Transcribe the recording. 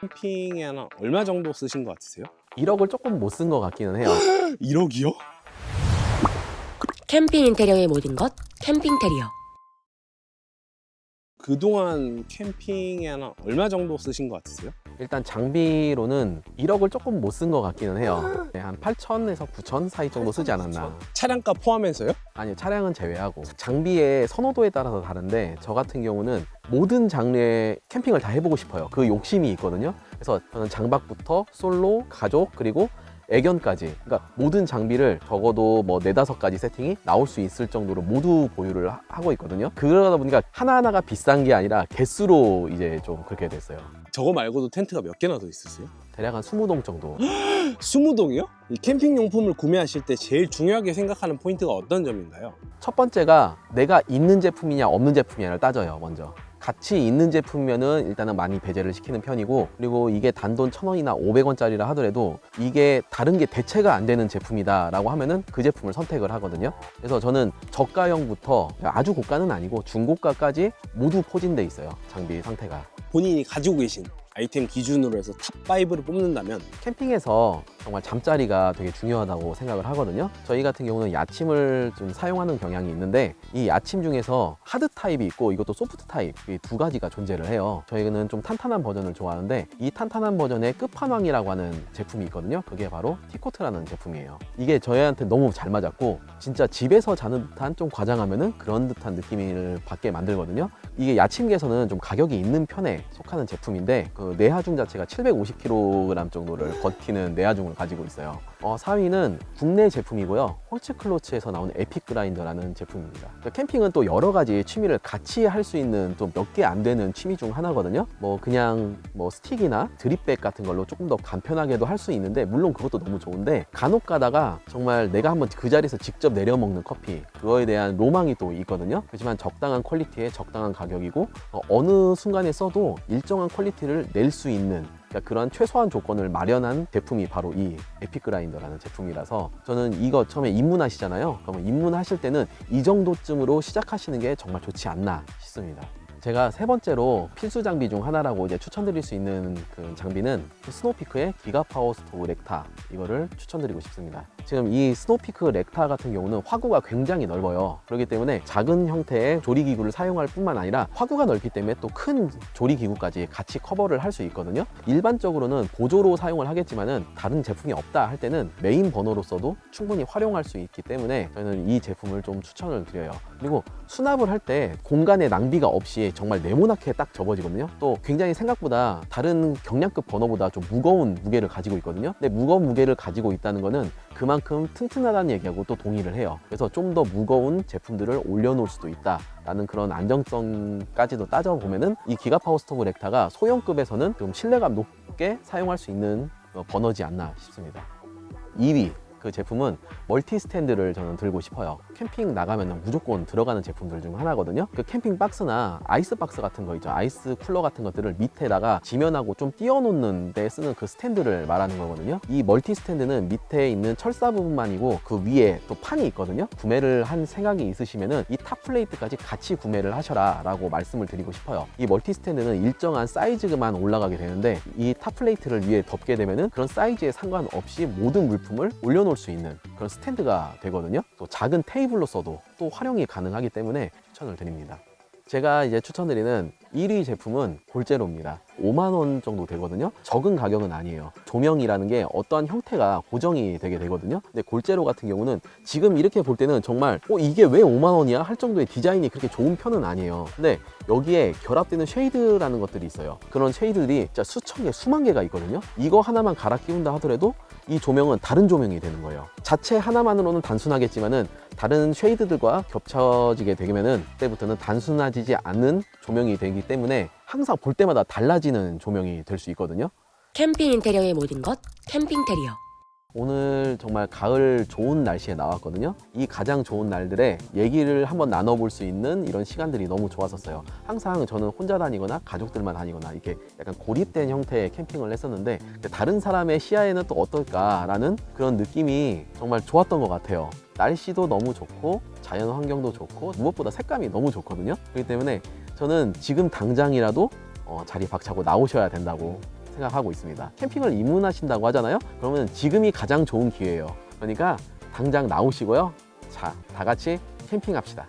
캠핑에 하나 얼마 정도 쓰신 것 같으세요? 1억을 조금 못 쓴 것 같기는 해요. 1억이요? 캠핑 인테리어의 모든 것 캠핑 테리어 그동안 캠핑에 하나 얼마 정도 쓰신 것 같으세요? 일단 장비로는 1억을 조금 못 쓴 것 같기는 해요. 네, 한 8천에서 9천 사이 정도 쓰지 않았나. 차량값 포함해서요? 아니요, 차량은 제외하고. 장비의 선호도에 따라서 다른데, 저 같은 경우는 모든 장르의 캠핑을 다 해보고 싶어요. 그 욕심이 있거든요. 그래서 저는 장박부터 솔로, 가족, 그리고 애견까지. 그러니까 모든 장비를 적어도 뭐 네다섯 가지 세팅이 나올 수 있을 정도로 모두 보유를 하- 하고 있거든요. 그러다 보니까 하나하나가 비싼 게 아니라 개수로 이제 좀 그렇게 됐어요. 저거 말고도 텐트가 몇 개나 더 있으세요? 대략 한 20동 정도. 20동이요? 이 캠핑 용품을 구매하실 때 제일 중요하게 생각하는 포인트가 어떤 점인가요? 첫 번째가 내가 있는 제품이냐 없는 제품이냐를 따져요 먼저 같이 있는 제품이면은 일단은 많이 배제를 시키는 편이고 그리고 이게 단돈 천 원이나 오백 원짜리라 하더라도 이게 다른 게 대체가 안 되는 제품이다 라고 하면은 그 제품을 선택을 하거든요. 그래서 저는 저가형부터 아주 고가는 아니고 중고가까지 모두 포진돼 있어요 장비 상태가. 본인이 가지고 계신 아이템 기준으로 해서 탑5를 뽑는다면 캠핑에서 정말 잠자리가 되게 중요하다고 생각을 하거든요. 저희 같은 경우는 야침을 좀 사용하는 경향이 있는데 이 야침 중에서 하드 타입이 있고 이것도 소프트 타입 이 두 가지가 존재를 해요. 저희는 좀 탄탄한 버전을 좋아하는데 이 탄탄한 버전의 끝판왕이라고 하는 제품이 있거든요. 그게 바로 티코트라는 제품이에요. 이게 저희한테 너무 잘 맞았고 진짜 집에서 자는 듯한 좀 과장하면은 그런 듯한 느낌을 받게 만들거든요. 이게 야침계에서는 좀 가격이 있는 편에 속하는 제품인데 그 내하중 자체가 750kg 정도를 버티는 내하중을 가지고 있어요. 어, 4위는 국내 제품이고요. 홀츠클로츠에서 나온 에픽 그라인더라는 제품입니다. 그러니까 캠핑은 또 여러 가지 취미를 같이 할 수 있는 좀몇개 안 되는 취미 중 하나거든요. 뭐 그냥 뭐 스틱이나 드립백 같은 걸로 조금 더 간편하게도 할 수 있는데 물론 그것도 너무 좋은데 간혹 가다가 정말 내가 한번 그 자리에서 직접 내려 먹는 커피 그거에 대한 로망이 또 있거든요. 그렇지만 적당한 퀄리티에 적당한 가격 이고 어, 어느 순간에 써도 일정한 퀄리티를 낼 수 있는 그러니까 그런 최소한 조건을 마련한 제품이 바로 이 에픽 그라인더라는 제품이라서 저는 이거 처음에 입문하시잖아요. 그러면 입문하실 때는 이 정도쯤으로 시작하시는 게 정말 좋지 않나 싶습니다. 제가 세 번째로 필수 장비 중 하나라고 이제 추천드릴 수 있는 그 장비는 스노피크의 기가 파워 스토브 렉타 이거를 추천드리고 싶습니다. 지금 이 스노피크 렉타 같은 경우는 화구가 굉장히 넓어요. 그렇기 때문에 작은 형태의 조리기구를 사용할 뿐만 아니라 화구가 넓기 때문에 또 큰 조리기구까지 같이 커버를 할 수 있거든요. 일반적으로는 보조로 사용을 하겠지만은 다른 제품이 없다 할 때는 메인 버너로서도 충분히 활용할 수 있기 때문에 저는 이 제품을 좀 추천을 드려요. 그리고 수납을 할 때 공간의 낭비가 없이 정말 네모나게 딱 접어지거든요. 또 굉장히 생각보다 다른 경량급 버너보다 좀 무거운 무게를 가지고 있거든요. 근데 무거운 무게를 가지고 있다는 거는 그만큼 튼튼하다는 얘기하고 또 동의를 해요. 그래서 좀 더 무거운 제품들을 올려놓을 수도 있다 라는 그런 안정성까지도 따져보면은 이 기가 파워 스토브 렉타가 소형급에서는 좀 신뢰감 높게 사용할 수 있는 어, 버너지 않나 싶습니다. 2위 그 제품은 멀티 스탠드를 저는 들고 싶어요. 캠핑 나가면 무조건 들어가는 제품들 중 하나거든요. 그 캠핑 박스나 아이스 박스 같은 거 있죠. 아이스 쿨러 같은 것들을 밑에다가 지면하고 좀 띄워놓는 데 쓰는 그 스탠드를 말하는 거거든요. 이 멀티 스탠드는 밑에 있는 철사 부분만이고 그 위에 또 판이 있거든요. 구매를 한 생각이 있으시면은 이 탑 플레이트까지 같이 구매를 하셔라 라고 말씀을 드리고 싶어요. 이 멀티 스탠드는 일정한 사이즈만 올라가게 되는데 이 탑 플레이트를 위에 덮게 되면은 그런 사이즈에 상관없이 모든 물품을 올려놓 을 수 있는 그런 스탠드가 되거든요. 또 작은 테이블로 써도 또 활용이 가능하기 때문에 추천을 드립니다. 제가 이제 추천드리는 1위 제품은 골제로입니다. 5만 원 정도 되거든요. 적은 가격은 아니에요. 조명이라는 게 어떠한 형태가 고정이 되게 되거든요. 근데 골제로 같은 경우는 지금 이렇게 볼 때는 정말 어 이게 왜 5만 원이야 할 정도의 디자인이 그렇게 좋은 편은 아니에요. 근데 여기에 결합되는 쉐이드라는 것들이 있어요. 그런 쉐이드들이 진짜 수천 개, 수만 개가 있거든요. 이거 하나만 갈아 끼운다 하더라도 이 조명은 다른 조명이 되는 거예요. 자체 하나만으로는 단순하겠지만은 다른 쉐이드들과 겹쳐지게 되면은 그때부터는 단순해지지 않는 조명이 되기 때문에 항상 볼 때마다 달라지는 조명이 될 수 있거든요. 캠핑 인테리어의 모든 것 캠핑 테리어 오늘 정말 가을 좋은 날씨에 나왔거든요. 이 가장 좋은 날들에 얘기를 한번 나눠볼 수 있는 이런 시간들이 너무 좋았었어요. 항상 저는 혼자 다니거나 가족들만 다니거나 이렇게 약간 고립된 형태의 캠핑을 했었는데 다른 사람의 시야에는 또 어떨까라는 그런 느낌이 정말 좋았던 것 같아요. 날씨도 너무 좋고 자연 환경도 좋고 무엇보다 색감이 너무 좋거든요. 그렇기 때문에 저는 지금 당장이라도 어, 자리 박차고 나오셔야 된다고 생각하고 있습니다. 캠핑을 입문하신다고 하잖아요. 그러면 지금이 가장 좋은 기회예요. 그러니까 당장 나오시고요. 자, 다 같이 캠핑 합시다.